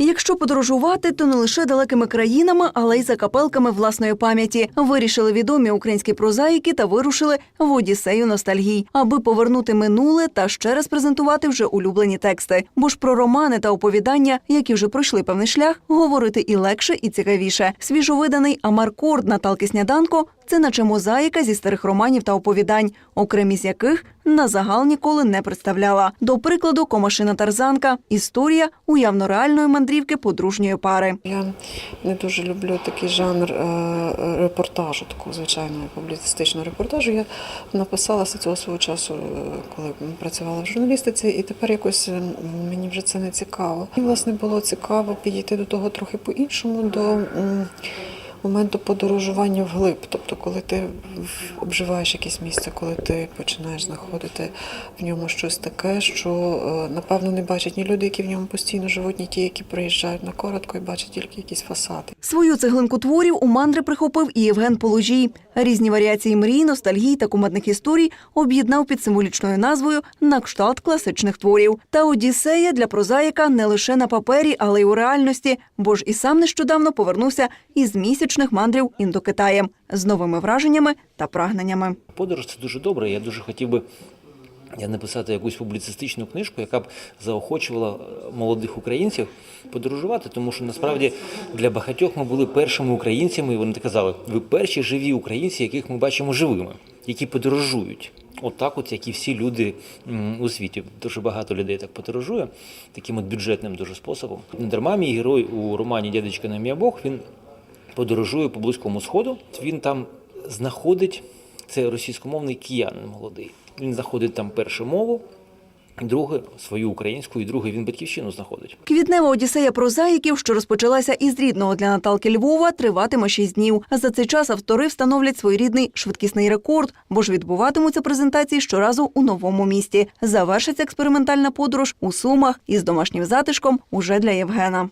Якщо подорожувати, то не лише далекими країнами, але й за капелками власної пам'яті. Вирішили відомі українські прозаїки та вирушили в Одіссею ностальгій, аби повернути минуле та ще раз презентувати вже улюблені тексти. Бо ж про романи та оповідання, які вже пройшли певний шлях, говорити і легше, і цікавіше. Свіжовиданий Амаркорд Наталки Сняданко це наче мозаїка зі старих романів та оповідань, окремі з яких на загал ніколи не представляла. До прикладу, комашина Тарзанка історія уявно реальної мандрівки подружньої пари. Я не дуже люблю такий жанр е, репортажу, такого звичайного публіцистичного репортажу. Я написалася цього свого часу, е, коли працювала в журналістиці, і тепер якось е, мені вже це не цікаво. І власне було цікаво підійти до того трохи по-іншому, до м, моменту подорожування вглиб. Тобто, коли ти обживаєш якесь місце, коли ти починаєш знаходити в ньому щось таке, що е, напевно не бачать ні люди, які в ньому постійно живуть, ні ті, які приїжджають на коротко і бачать тільки якісь фасади. Свою цеглинку творів у мандри прихопив і Євген Положій. Різні варіації мрій, ностальгій та кумедних історій об'єднав під символічною назвою на кшталт класичних творів. Та Одіссея для прозаїка не лише на папері, але й у реальності, бо ж і сам нещодавно повернувся із місячних мандрів індокитаєм з новими враженнями та прагненнями. Подорож це дуже добре. Я дуже хотів би я написати якусь публіцистичну книжку, яка б заохочувала е, молодих українців подорожувати, тому що насправді для багатьох ми були першими українцями, і вони казали, ви перші живі українці, яких ми бачимо живими, які подорожують. От от, як і всі люди у світі. Дуже багато людей так подорожує, таким от бюджетним дуже способом. Не дарма мій герой у романі Дядечка на мій Бог він подорожує по близькому сходу. Він там знаходить це російськомовний киянин молодий. Він знаходить там першу мову, друге свою українську, і друге він батьківщину знаходить. Квітнева Одіссея прозаїків, що розпочалася із рідного для Наталки Львова, триватиме 6 днів. За цей час автори встановлять своєрідний швидкісний рекорд, бо ж відбуватимуться презентації щоразу у новому місті. Завершиться експериментальна подорож у Сумах із домашнім затишком уже для Євгена.